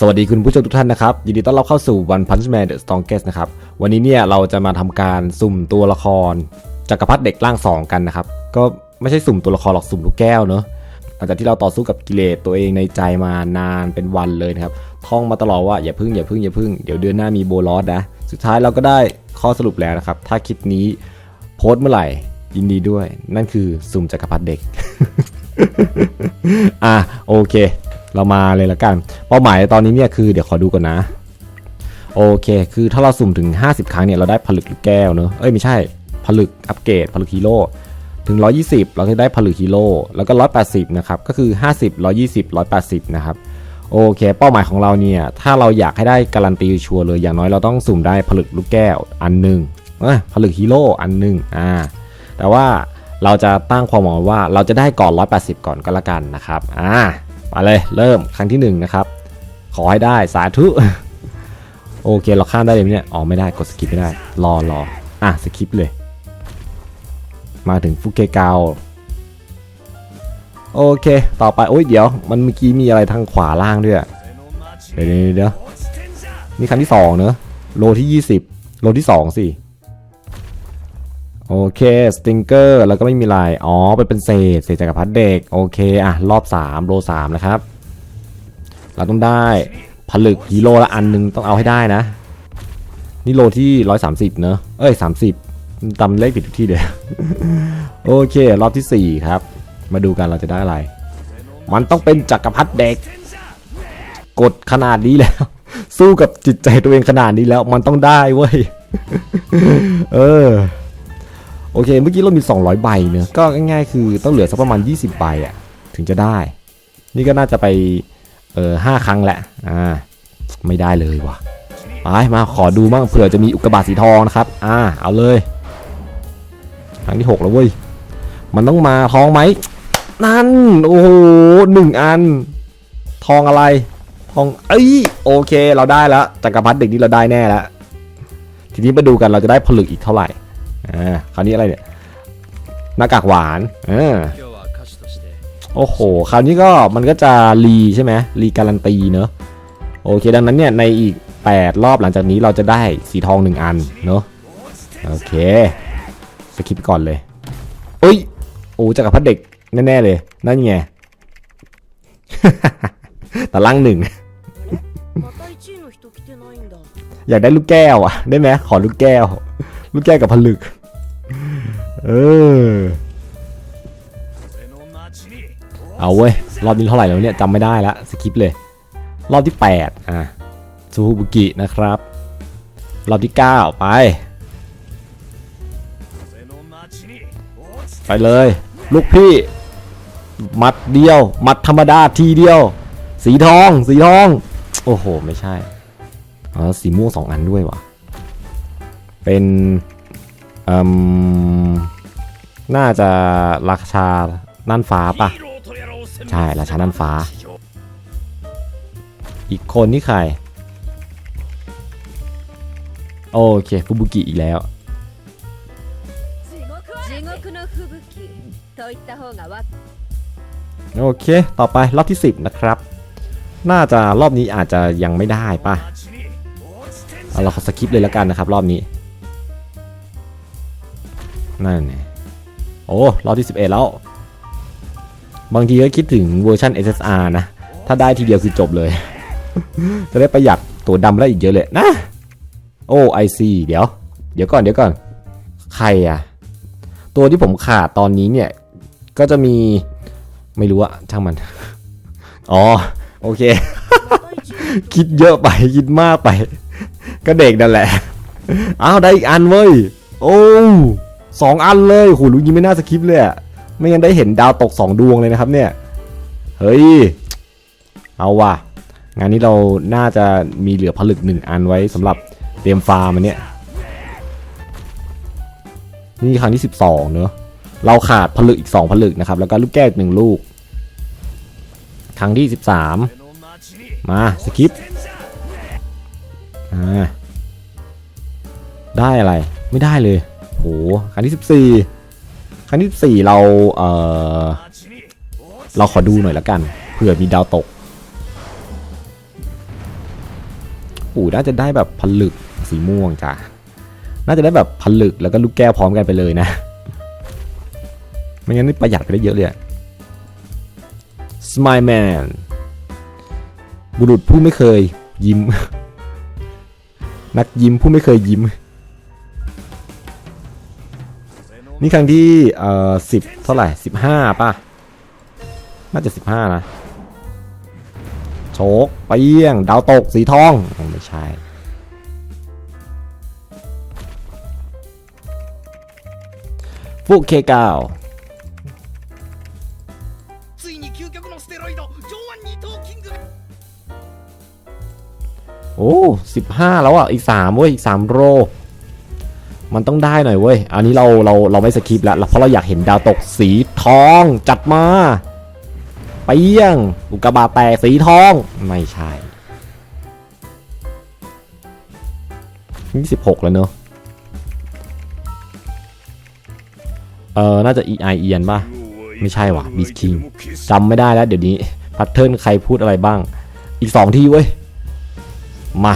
สวัสดีคุณผู้ชมทุกท่านนะครับ ยินดีต้อนรับเข้าสู่ One Punch Man The Strongest นะครับ วันนี้เนี่ยเราจะมาทำการสุ่มตัวละครจักรพรรดิเด็กร่างสองกันนะครับ ก็ไม่ใช่สุ่มตัวละครหรอกสุ่มลูกแก้วเนอะหลังจากที่เราต่อสู้กับกิเลสตัวเองในใจมานานเป็นวันเลยนะครับ ท่องมาตลอดว่าอย่าพึ่งอย่าพึ่งอย่าพึ่งเดี๋ยวเดือนหน้ามีโบลอสนะ สุดท้ายเราก็ได้ข้อสรุปแล้วนะครับ ถ้าคลิปนี้โพสต์เมื่อไหร่ยินดีด้วย นั่นคือสุ่มจักรพรรดิเด็ก อะโอเค เรามาเลยละกัน เป้าหมายตอนนี้เนี่ยคือเดี๋ยวขอดูก่อนนะ โอเค คือถ้าเราสุ่มถึง 50 ครั้งเนี่ยเราได้ผลึกลูกแก้วเนอะเอ้ยไม่ใช่ ผลึกอัปเกรดผลึกฮีโร่ถึง 120 เราจะได้ผลึกฮีโร่แล้วก็ 180 นะครับ ก็คือ 50 120 180 นะครับ โอเค เป้าหมายของเราเนี่ย ถ้าเราอยากให้ได้การันตีชัวร์เลย อย่างน้อยเราต้องสุ่มได้ผลึกลูกแก้วอันหนึ่งเอ้ยผลึกฮีโร่อันหนึ่งอ่า แต่ว่าเราจะตั้งความหวังว้ว่าเราจะได้ก่อน 180 ก่อนก็แล้วกันนะครับ อ่า มาเลยเริ่มครั้งที่1นนะครับ ขอให้ได้สาธุ โอเคเราข้ามได้เลยเนี่ยอ๋อไม่ได้กดสกิปไม่ได้ รอรออะสกิปเลย มาถึงฟุกเกกาวโอเค ต่อไปโอ้ยเดี๋ยว มันเมื่อกี้มีอะไรทางขวาล่างด้วยเดี๋ยวเดี๋ยวเดี๋ยนี่ครั้งที่สองเนอะโลที่ 20 โลที่สองสิ โอเคสติงเกอร์แล้วก็ไม่มีลายอ๋อไปเป็นเศษเศษจักรพรรดิเด็กโอเคอะรอบ 3 โล3นะครับ เราต้องได้ผลึกฮีโร่ละอันหนึงต้องเอาให้ได้นะ นี่โลที่ 130 เนอะเอ้ย 30จำเลขผิดทุกที่เดียวโอเค รอบทีสี่ 4 ครับ มาดูกันเราจะได้อะไร มันต้องเป็นจักรพรรดิเด็ก กดขนาดนี้แล้ว สู้กับจิตใจตัวเองขนาดนี้แล้วมันต้องได้เว้ย เออ โอเค เมื่อกี้เรามี 200 ใบเนอะก็ง่ายๆ คือต้องเหลือสักประมาณ 20 ใบอะถึงจะได้ นี่ก็น่าจะไปเออห้าครั้งแหละอ่าไม่ได้เลยว่ะไปมาขอดูบ้างเผื่อจะมีอุกกาบาตสีทองนะครับ อ่า เอาเลย ครั้งที่6แล้วเว้ย มันต้องมาทองไหม นั่น โอ้โหหนึ่งอัน ทองอะไร ทอง เอ้ย โอเค เราได้แล้วจักรพรรดิเด็กนี่เราได้แน่แล้ว ทีนี้มาดูกันเราจะได้ผลึกอีกเท่าไหร่ อ่าคราวนี้อะไรเนี่ยหน้ากากหวานเออโอ้โห คราวนี้ก็มันก็จะรีใช่ไหมรีการันตีเนอะโอเค ดังนั้นเนี่ยในอีก 8 รอบหลังจากนี้เราจะได้สีทอง 1 อันเนอะโอเคสกิปก่อนเลยเอ้ย โอ้จักรพัรดิเด็กแน่ๆเลย นั่นไงตะลังหนึ่งอยากได้ลูกแก้วอะ ได้ไหมขอลูกแก้ว ลูกแก้วกับผลึก เออ เอาเว้ย รอบนี้เท่าไหร่แล้วเนี่ยจำไม่ได้ละสกิปเลย รอบที่ 8 อะซูฮุบุกินะครับ รอบที่ 9 ไป ไปเลย ลูกพี่ มัดเดียว มัดธรรมดาทีเดียว สีทอง สีทอง โอ้โห ไม่ใช่อ๋อสีม่วงสองอันด้วยวะเป็น น่าจะราชานั่นฟ้าปะใช่ราชานั่นฟ้า อีกคนนี่ใคร โอเคฟูบุกิอีกแล้วโอเค ต่อไปรอบที่ 10 นะครับ น่าจะรอบนี้อาจจะยังไม่ได้ปะเราขอสกิปเลยแล้วกันนะครับ รอบนี้ นั่นไงโอ้รอบที่ 11 แล้ว บางทีก็คิดถึงเวอร์ชัน SSR นะ ถ้าได้ทีเดียวคือจบเลย จะได้ประหยัดตัวดำได้อีกเยอะเลยนะ โอ้ IC เดี๋ยว เดี๋ยวก่อนเดี๋ยวก่อน ใครอะตัวที่ผมขาดตอนนี้เนี่ย ก็จะมีไม่รู้อะช่างมัน อ๋อ โอเค คิดเยอะไปคิดมากไป ก็เด็กนั่นแหละ อ้าว ได้อีกอันเว้ย โอ้ สองอันเลยโหลุงยิงไม่น่าสคริปเลยอะไม่งั้นได้เห็นดาวตกสองดวงเลยนะครับเนี่ย เฮ้ย เอาว่ะ งานนี้เราน่าจะมีเหลือผลึกหนึ่งอันไว้สำหรับเตรียมฟาร์มอันเนี้ยนี่ครั้งที่ 12 เนอะ เราขาดผลึกอีก 2 ผลึกนะครับ แล้วก็ลูกแก้วหนึ่งลูก ครั้งที่ 13 มาสกิปอ่าได้อะไร ไม่ได้เลย โหครั้งที่14ครั้งที่14เราเออเราขอดูหน่อยละกันเผื่อมีดาวตกปู่น่าจะได้แบบผลึกสีม่วงจ้ะน่าจะได้แบบผลึกแล้วก็ลูกแก้วพร้อมกันไปเลยนะไม่งั้นนี่ประหยัดไปได้เยอะเลยอะ Smile Man บุรุษผู้ไม่เคยยิ้ม นักยิ้มผู้ไม่เคยยิ้ม นี่ครั้งที่เอ่อสิบเท่าไหร่สิบห้าป่ะ น่าจะสิบห้านะ โชกไปเยี่ยง ดาวตกสีทอง ไม่ใช่ ฟุกเคกาวโอ้สิบห้าแล้วอะ อีกสามเว้ย อีกสามโร มันต้องได้หน่อยเว้ย อันนี้เราเราเราไม่สคริปต์แล้ว เพราะเราอยากเห็นดาวตกสีทองจัดมาไปเปี้ยง อุกกาบาตแตกสีทอง ไม่ใช่นี่สิบหกแล้วเนอะเออ น่าจะ EI เอียนป่ะ ไม่ใช่ว่ะ Beast King จำไม่ได้แล้วเดี๋ยวนี้แพทเทิร์นใครพูดอะไรบ้าง อีกสองที่เว้ย มา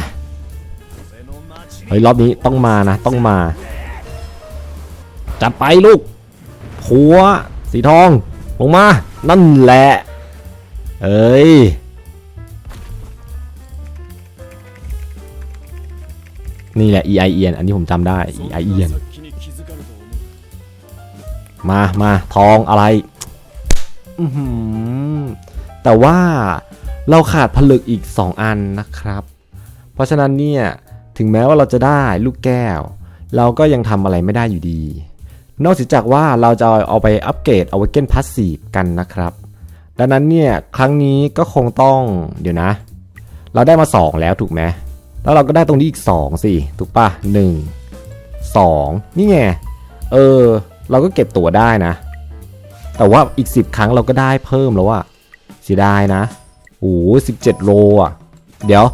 ฮ้ยรอบนี้ต้องมานะต้องมา จัดไปลูกหัวสีทองลงมา นั่นแหละเอ้ยนี่แหละ EI เอียนอันนี้ผมจำได้ EI เอียนมามาทองอะไร แต่ว่าเราขาดผลึกอีก 2 อันนะครับ เพราะฉะนั้นเนี่ย ถึงแม้ว่าเราจะได้ลูกแก้ว เราก็ยังทำอะไรไม่ได้อยู่ดี นอกจากว่าเราจะเอาไปอัปเกรดเอาไว้เกนพาสซีฟกันนะครับ ดังนั้นเนี่ยครั้งนี้ก็คงต้องเดี๋ยวนะ เราได้มา 2 แล้วถูกไหมแล้วเราก็ได้ตรงนี้อีก 2 สิ ถูกปะ1 2 นี่ไง เออ เราก็เก็บตัวได้นะ แต่ว่าอีก 10 ครั้งเราก็ได้เพิ่มแล้วอะเสียดายนะโอ้สิบเจ็ดโลอะเดี๋ยว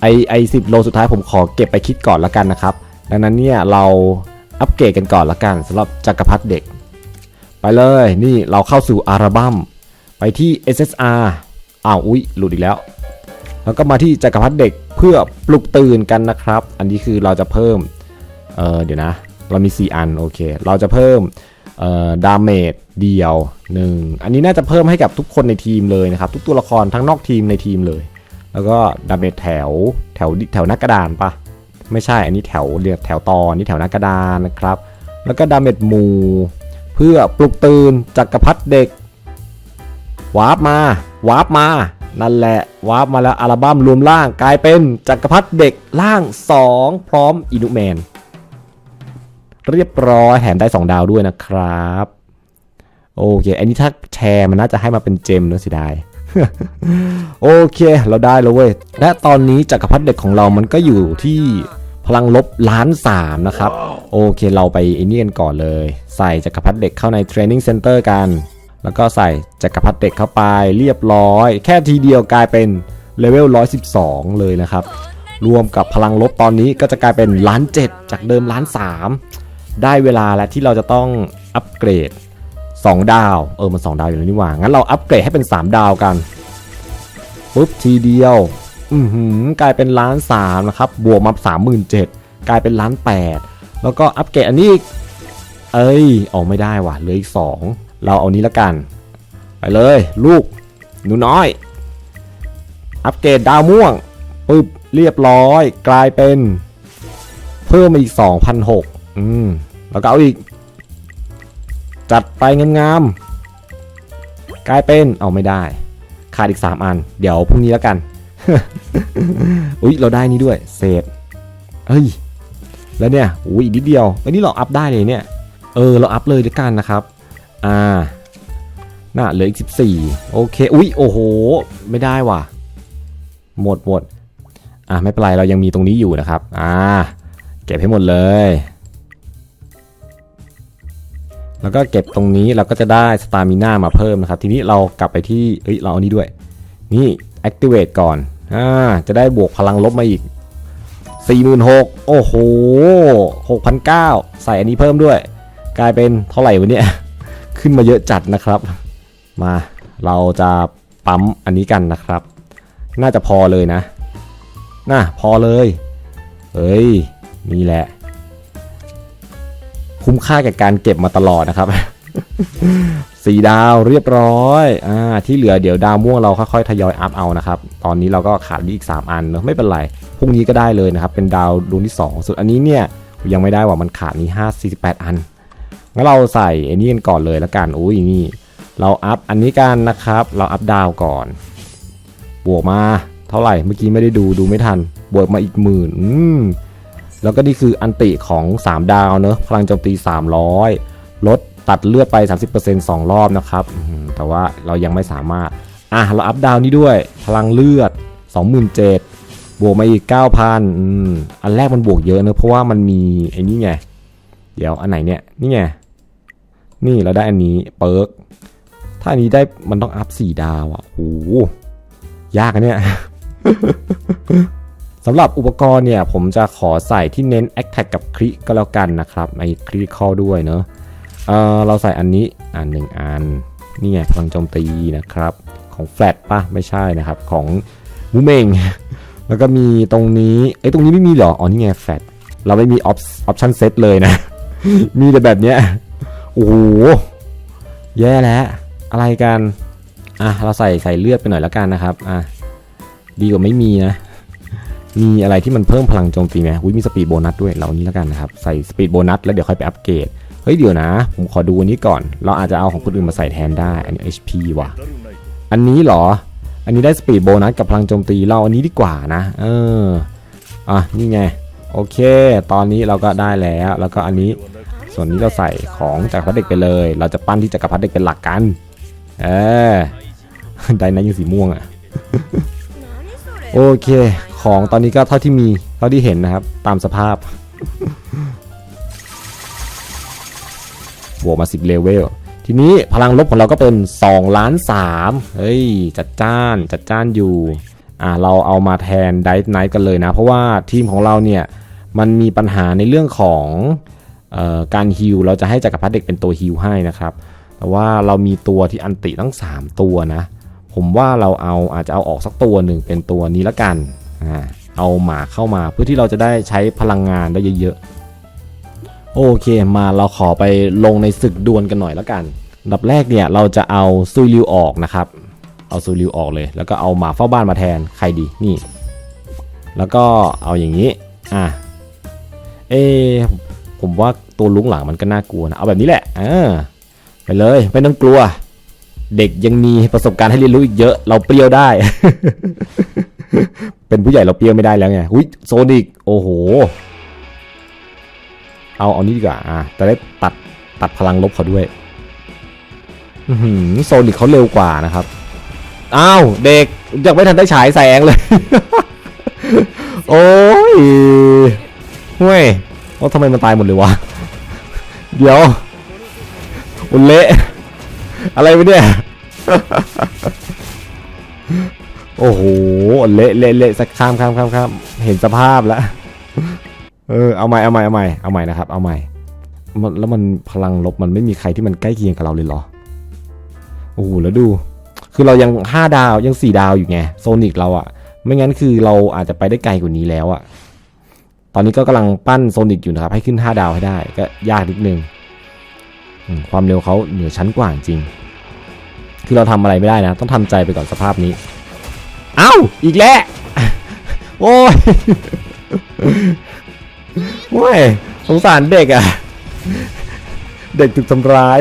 ไอไอสิโลสุดท้ายผมขอเก็บไปคิดก่อนละกันนะครับ ดังนั้นเนี่ยเราอัปเกรดกันก่อนละกันสำหรับจักรพรรดิเด็ก ไปเลยนี่เราเข้าสู่อัลบั้มไปที่ SSR อ้าวอุ๊ยหลุดอีกแล้ว แล้วก็มาที่จักรพรรดิเด็กเพื่อปลุกตื่นกันนะครับ อันนี้คือเราจะเพิ่มเออเดี๋ยวนะ เรามี 4 อันโอเค เราจะเพิ่มเอ่อดาเมจเดียว 1 อันนี้น่าจะเพิ่มให้กับทุกคนในทีมเลยนะครับ ทุกตัวละครทั้งนอกทีมในทีมเลย แล้วก็ดาเมจแถวแถวแถวหน้ากระดานปะไม่ใช่อันนี้แถวเรียกแถวตอนนี่แถวหน้ากระดานนะครับ แล้วก็ดาเมจหมู่เพื่อปลุกตื่นจักรพรรดิเด็กวาร์ปมาวาร์ปมา นั่นแหละวาร์ปมาแล้วอัลบั้มรวมร่างกลายเป็นจักรพรรดิเด็กร่าง 2 พร้อมอินุแมน เรียบร้อยแถมได้ 2 ดาวด้วยนะครับ โอเค อันนี้ถ้าแชร์มันน่าจะให้มาเป็นเจมเนอะสิได้ โอเคเราได้แล้วเว้ย และตอนนี้จักรพรรดิเด็กของเรามันก็อยู่ที่พลังลบล้านสามนะครับ โอเคเราไปไอ้นี่กันก่อนเลย ใส่จักรพรรดิเด็กเข้าในเทรนนิ่งเซ็นเตอร์กัน แล้วก็ใส่จักรพรรดิเด็กเข้าไปเรียบร้อย แค่ทีเดียวกลายเป็นเลเวล112 เลยนะครับ รวมกับพลังลบตอนนี้ก็จะกลายเป็นล้านเจ็ดจากเดิมล้านสามได้เวลาแล้วที่เราจะต้องอัปเกรด 2 ดาว เออ มัน 2 ดาวอยู่แล้วนี่หว่า งั้นเราอัปเกรดให้เป็น 3 ดาวกัน ปุ๊บ ทีเดียว อือหือกลายเป็นล้านสามนะครับ บวกมาสามหมื่นเจ็ดกลายเป็นล้านแปดแล้วก็อัปเกรดอันนี้ เอ้ย ออกไม่ได้ว่ะ เหลืออีก2เราเอานี้ละกัน ไปเลย ลูก หนูน้อย อัปเกรดดาวม่วงปึ๊บ เรียบร้อย กลายเป็น เพิ่มมาอีก 2,006อืม แล้วก็เอาอีก จัดไปงามๆ กลายเป็น เอาไม่ได้ ขาดอีก 3 อัน เดี๋ยวพรุ่งนี้แล้วกัน อุ้ยเราได้นี่ด้วย เศษ เฮ้ย แล้วเนี่ยอุ้ยอีกนิดเดียวอันนี้เราอัพได้เลยเนี่ย เออ เราอัพเลยด้วยกันนะครับ อ่า น่าเหลืออีก 14 โอเค อุ้ยโอ้โห ไม่ได้ว่ะ หมดหมดอะไม่เป็นไร เรายังมีตรงนี้อยู่นะครับ อ่า เก็บให้หมดเลย แล้วก็เก็บตรงนี้เราก็จะได้สตามิน่ามาเพิ่มนะครับ ทีนี้เรากลับไปที่เอ้ยเราเอานี้ด้วย นี่ activate ก่อนอ่าจะได้บวกพลังลบมาอีก 46,000โอ้โห 6,900 ใส่อันนี้เพิ่มด้วย กลายเป็นเท่าไหร่วะเนี่ย ขึ้นมาเยอะจัดนะครับ มาเราจะปั๊มอันนี้กันนะครับ น่าจะพอเลยนะ น่ะพอเลยเฮ้ยนี่แหละ คุ้มค่าแก่การเก็บมาตลอดนะครับ สี่ดาวเรียบร้อยอ่าที่เหลือเดี๋ยวดาวม่วงเราค่อยๆทยอยอัพเอานะครับ ตอนนี้เราก็ขาดอีก 3 อันเนอะไม่เป็นไรพรุ่งนี้ก็ได้เลยนะครับ เป็นดาวดวงที่ 2 ส่วนอันนี้เนี่ยยังไม่ได้ว่ามันขาดนี้5 48 อันงั้นเราใส่ไอ้นี่กันก่อนเลยละกันอุ้ยนี่เราอัพอันนี้กันนะครับ เราอัพดาวก่อน บวกมาเท่าไหร่เมื่อกี้ไม่ได้ดูดูไม่ทัน บวกมาอีกหมื่นอืม แล้วก็นี่คืออันติของ 3 ดาวเนอะพลังโจมตี 300 ลดตัดเลือดไป 30% 2 รอบนะครับ แต่ว่าเรายังไม่สามารถ อะ เราอัพดาวนี้ด้วย พลังเลือด 27,000บวกมาอีก 9,000อืมอันแรกมันบวกเยอะเนอะเพราะว่ามันมีไอ้นี่ไง เดี๋ยวอันไหนเนี่ย นี่ไง นี่เราได้อันนี้เปิร์กถ้าอันนี้ได้มันต้องอัพ 4 ดาวอะโอ้โหยากอะเนี่ย สำหรับอุปกรณ์เนี่ยผมจะขอใส่ที่เน้น Attack กับคริก็แล้วกันนะครับไอ้คริคอด้วยเนอะเออเราใส่อันนี้อันหนึ่งอันนี่ไงพลังโจมตีนะครับ ของแฟลตป่ะไม่ใช่นะครับของมูเมง แล้วก็มีตรงนี้เอ้ตรงนี้ไม่มีหรออ๋อนี่ไงแฟลตเราไม่มีออปออปชั่นเซตเลยนะ มีแต่แบบเนี้ยโอ้โหแย่แล้วอะไรกันอะเราใส่ใส่เลือดไปหน่อยแล้วกันนะครับอะดีกว่าไม่มีนะ มีอะไรที่มันเพิ่มพลังโจมตีไหมวิมีสปีดโบนัสด้วยเรานี้แล้วกันนะครับ ใส่สปีดโบนัสแล้วเดี๋ยวค่อยไปอัปเกรด เฮ้ยเดี๋ยวนะ ผมขอดูอันนี้ก่อน เราอาจจะเอาของคนอื่นมาใส่แทนได้ อันนี้ HP ว่ะ อันนี้หรอ อันนี้ได้สปีดโบนัสกับพลังโจมตีเราอันนี้ดีกว่านะ เออ อะนี่ไง โอเค ตอนนี้เราก็ได้แล้ว แล้วก็อันนี้ ส่วนนี้เราใส่ของจักรพรรดิเด็กไปเลย เราจะปั้นที่จักรพรรดิเด็กเป็นหลักกัน เออ ได้นะยังสีม่วงอะ่ะ โอเค ของตอนนี้ก็เท่าที่มีเท่าที่เห็นนะครับ ตามสภาพบวกมา 10 เลเวล ทีนี้พลังลบของเราก็เป็น2ล้าน3เฮ้ย จัดจ้านจัดจ้านอยู่ อะเราเอามาแทนไดท์ไนท์กันเลยนะ เพราะว่าทีมของเราเนี่ย มันมีปัญหาในเรื่องของออการฮิลเราจะให้จักรพรรดิเด็กเป็นตัวฮิลให้นะครับ แต่ว่าเรามีตัวที่อันติตั้ง 3 ตัวนะ ผมว่าเราเอาอาจจะเอาออกสักตัวหนึ่งเป็นตัวนี้ละกัน เอาหมาเข้ามาเพื่อที่เราจะได้ใช้พลังงานได้เยอะๆ โอเคมาเราขอไปลงในศึกดวลกันหน่อยละกันดับแรกเนี่ยเราจะเอาซุยริวออกนะครับ เอาซุยริวออกเลย แล้วก็เอาหมาเฝ้าบ้านมาแทนใครดีนี่ แล้วก็เอาอย่างนี้อะเอผมว่าตัวลุงหลังมันก็น่ากลัวนะเอาแบบนี้แหละเออไปเลยไม่ต้องกลัว เด็กยังมีประสบการณ์ให้เรียนรู้อีกเยอะ เราเปรี้ยวได้ เป็นผู้ใหญ่เราเปรี้ยวไม่ได้แล้วไงอุ้ยโซนิกโอ้โห เอาเอานี้ดีกว่าอะจะได้ตัดตัดพลังลบเขาด้วยอืโซนิกเขาเร็วกว่านะครับ อ้าวเด็กยังไม่ทันได้ฉายแสงเลย โอ้ยห่วยว่าทำไมมันตายหมดเลยวะ เดี๋ยวมันเละ อะไรไปเนี่ย โอ้โห เละเละเละสักข้ามข้ามข้ามข้ามเห็นสภาพแล้ว เออ เอาใหม่ เอาใหม่ เอาใหม่ เอาใหม่นะครับ เอาใหม่แล้วมันพลังลบมันไม่มีใครที่มันใกล้เคียงกับเราเลยเหรอ โอ้โห แล้วดู คือเรายัง 5 ดาว ยัง 4 ดาวอยู่ไง โซนิกเราอะไม่งั้นคือเราอาจจะไปได้ไกลกว่านี้แล้วอะตอนนี้ก็กำลังปั้นโซนิกอยู่นะครับ ให้ขึ้น 5 ดาวให้ได้ ก็ยากนิดนึง ความเร็วเขาเหนือชั้นกว่าจริง คือเราทำอะไรไม่ได้นะ ต้องทำใจไปก่อนสภาพนี้ เอ้า อีกแล้ว โอ้ย โอ้ย สงสารเด็กอะเด็กถูกทำร้าย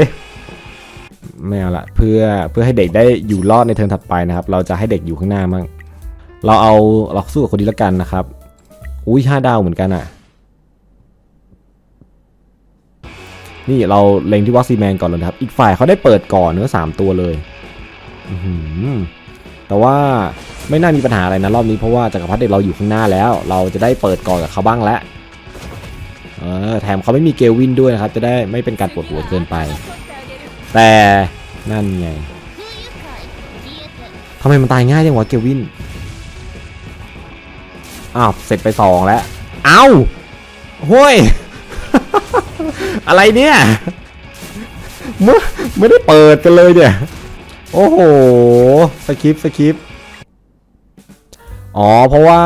ไม่เอาละเพื่อเพื่อให้เด็กได้อยู่รอดในเทอมถัดไปนะครับ เราจะให้เด็กอยู่ข้างหน้ามั่ง เราเอาเราสู้กับคนนี้ละกันนะครับ อุ้ยห้าดาวเหมือนกันอะนี่เราเล็งที่วอซีแมนก่อนเลยครับ อีกฝ่ายเขาได้เปิดก่อนเนื้อสามตัวเลย อือหือ แต่ว่าไม่น่ามีปัญหาอะไรนะรอบนี้เพราะว่าจักรพรรดิเราอยู่ข้างหน้าแล้ว เราจะได้เปิดก่อนกับเขาบ้างแล้วเออแถมเขาไม่มีเกลวินด้วยนะครับ จะได้ไม่เป็นการปวดหัวเกินไป แต่นั่นไงทำไมมันตายง่ายจังวะเกลวินอ้าวเสร็จไปสองแล้วเอ้าห้ย อะไรเนี่ยไม่ไม่ได้เปิดกันเลยเนี่ย โอ้โห สคริปสคริปอ๋อ เพราะว่า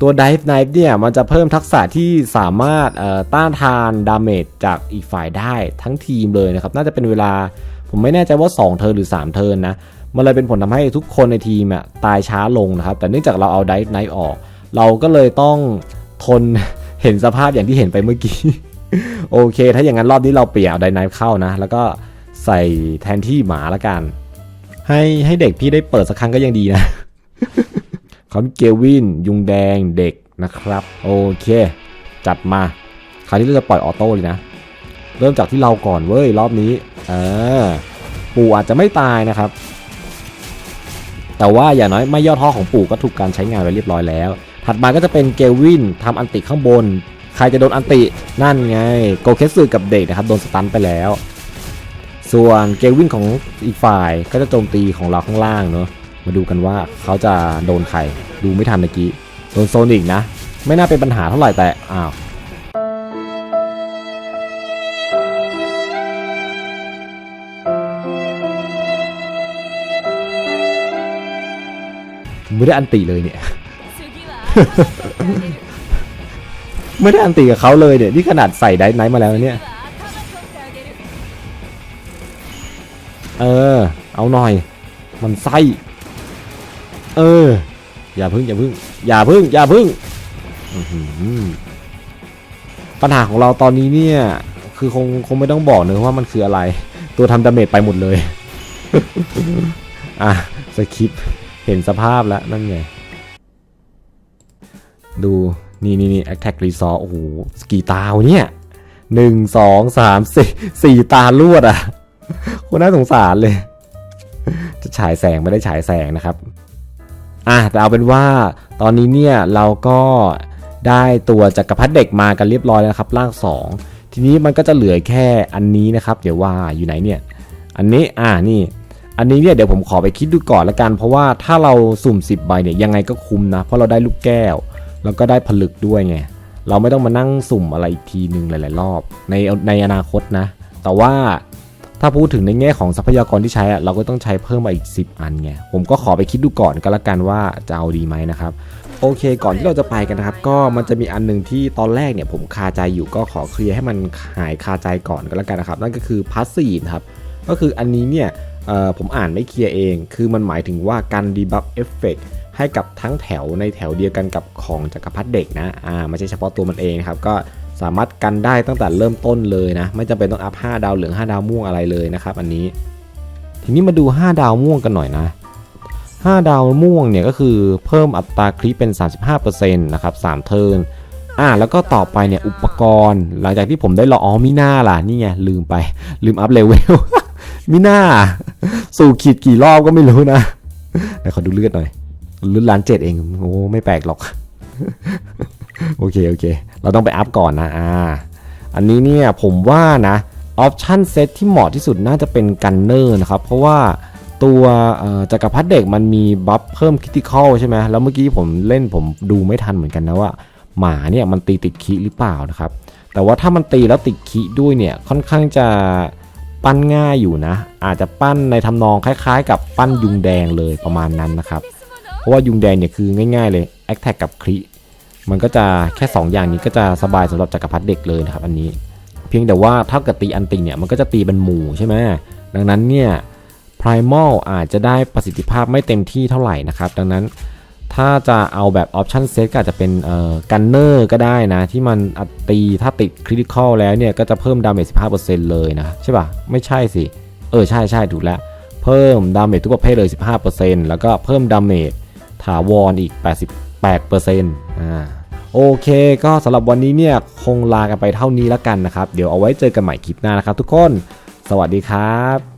ตัว Dive Knife เนี่ย มันจะเพิ่มทักษะที่สามารถต้านทานดาเมจจากอีกฝ่ายได้ทั้งทีมเลยนะครับ น่าจะเป็นเวลาผมไม่แน่ใจว่า 2 เทิร์นหรือ 3 เทิร์นนะ มันเลยเป็นผลทำให้ทุกคนในทีมอะตายช้าลงนะครับ แต่เนื่องจากเราเอา Dive Knife ออก เราก็เลยต้องทนเห็นสภาพอย่างที่เห็นไปเมื่อกี้ โอเค ถ้าอย่างนั้นรอบนี้เราเปลี่ยนเอา Dive Knife เข้านะ แล้วก็ใส่แทนที่หมาละกัน ให้ให้เด็กพี่ได้เปิดสักครั้งก็ยังดีนะเขามีเกวิน ยุงแดงเด็กนะครับ โอเค จัดมา คราวนี้เราจะปล่อยออโต้เลยนะ เริ่มจากที่เราก่อนเว้ย รอบนี้เออปู่อาจจะไม่ตายนะครับ แต่ว่าอย่างน้อยไม่ย่อท้อของปู่ก็ถูกการใช้งานไปเรียบร้อยแล้ว ถัดมาก็จะเป็นเกวินทำอันติข้างบน ใครจะโดนอันตินั่นไง โกเคสึกับเด็กนะครับโดนสตันไปแล้ว ส่วนเกวินของอีกฝ่ายก็จะโจมตีของเราข้างล่างเนอะมาดูกันว่าเขาจะโดนใคร ดูไม่ทันเมื่อกี้โดนโซนิกนะ ไม่น่าเป็นปัญหาเท่าไหร่แต่อ้าวไม่ได้อันติเลยเนี่ย ไม่ได้อันติกับเขาเลยเนี่ย นี่ขนาดใส่ไดไนท์มาแล้วเนี่ย เออ เอาหน่อย มันไส้เออ อย่าพึ่งอย่าพึ่ง อย่าพึ่งอย่าพึ่งปัญหาของเราตอนนี้เนี่ย คือคงคงไม่ต้องบอกเนอะว่ามันคืออะไร ตัวทำดาเมจไปหมดเลย อะสคริปต์เห็นสภาพแล้วนั่นไง ดูนี่นี่นี่แอคแท็กรีซอโอ้โหกี่ตาวเนี่ยหนึ่งสองสามสี่สี่ตาลวดอะ คนน่าสงสารเลย จะฉายแสงไม่ได้ฉายแสงนะครับอะแต่เอาเป็นว่าตอนนี้เนี่ยเราก็ได้ตัวจักรพรรดิเด็กมากันเรียบร้อยแล้วครับ ร่าง 2 ทีนี้มันก็จะเหลือแค่อันนี้นะครับ เดี๋ยวว่าอยู่ไหนเนี่ย อันนี้อ่านี่ อันนี้เนี่ยเดี๋ยวผมขอไปคิดดูก่อนละกัน เพราะว่าถ้าเราสุ่ม 10 ใบเนี่ยยังไงก็คุ้มนะ เพราะเราได้ลูกแก้ว แล้วก็ได้ผลึกด้วยไงเราไม่ต้องมานั่งสุ่มอะไรอีกทีหนึ่งหลาย ๆ รอบ ในในอนาคตนะ แต่ว่า ถ้าพูดถึงในแง่ของทรัพยากรที่ใช้อะเราก็ต้องใช้เพิ่มมาอีก 10 อันไง ผมก็ขอไปคิดดูก่อนก็แล้วกันว่าจะเอาดีไหมนะครับ โอเค ก่อนที่เราจะไปกันนะครับ ก็มันจะมีอันหนึ่งที่ตอนแรกเนี่ยผมคาใจอยู่ก็ขอเคลียร์ให้มันหายคาใจก่อนก็แล้วกันนะครับ นั่นก็คือพาสซีฟครับ ก็คืออันนี้เนี่ยผมอ่านไม่เคลียร์เอง คือมันหมายถึงว่าการดีบัฟเอฟเฟกให้กับทั้งแถวในแถวเดียวกันกับของจักรพรรดิเด็กนะ อ่าไม่ใช่เฉพาะตัวมันเองครับ ก็ สามารถกันได้ตั้งแต่เริ่มต้นเลยนะ ไม่จำเป็นต้องอัพ5ดาวเหลือง5ดาวม่วงอะไรเลยนะครับอันนี้ ทีนี้มาดู 5 ดาวม่วงกันหน่อยนะ 5 ดาวม่วงเนี่ยก็คือเพิ่มอัตราคลิปเป็น 35%นะครับ3เทิร์นอ่าแล้วก็ต่อไปเนี่ยอุปกรณ์ หลังจากที่ผมได้ลออ๋อมิน่าล่ะนี่ไงลืมไปลืมอัพเลเวลมิน่าสู่ขีดกี่รอบก็ไม่รู้นะเดี๋ยวขอดูเลือดหน่อยเลือดล้านเจ็ดเองโอ้ไม่แปลกหรอก โอเค โอเค เราต้องไปอัพก่อนนะอ่าอันนี้เนี่ยผมว่านะออปชันเซตที่เหมาะที่สุดน่าจะเป็นกันเนอร์นะครับ เพราะว่าตัวจักรพรรดิเด็กมันมีบัฟเพิ่มคิติคอลใช่ไหมแล้วเมื่อกี้ผมเล่นผมดูไม่ทันเหมือนกันนะว่า หมาเนี่ยมันตีติดคีหรือเปล่านะครับ แต่ว่าถ้ามันตีแล้วติดคีด้วยเนี่ยค่อนข้างจะปั้นง่ายอยู่นะ อาจจะปั้นในทำนองคล้ายๆ กับปั้นยุงแดงเลยประมาณนั้นนะครับ เพราะว่ายุงแดงเนี่ยคือง่าย ๆ เลยแอคแท็กกับคริ มันก็จะแค่ 2 อย่างนี้ก็จะสบายสำหรับจักรพรรดิเด็กเลยนะครับอันนี้ เพียงแต่ว่าถ้าเกิดตีอันติเนี่ยมันก็จะตีเป็นหมู่ใช่ไหมดังนั้นเนี่ย primal อาจจะได้ประสิทธิภาพไม่เต็มที่เท่าไหร่นะครับ ดังนั้นถ้าจะเอาแบบ option set ก็อาจจะเป็นเอ่อ gunner ก็ได้นะ ที่มันอัดตีถ้าติด critical แล้วเนี่ย ก็จะเพิ่ม damage 15%เลยนะ ใช่ป่ะไม่ใช่สิ เออ ใช่ใช่ถูกแล้ว เพิ่ม damage ทุกประเภทเลย 15%แล้วก็เพิ่ม damage ถาวรอีก 8%อ่าโอเค ก็สำหรับวันนี้เนี่ยคงลากันไปเท่านี้แล้วกันนะครับ เดี๋ยวเอาไว้เจอกันใหม่คลิปหน้านะครับทุกคน สวัสดีครับ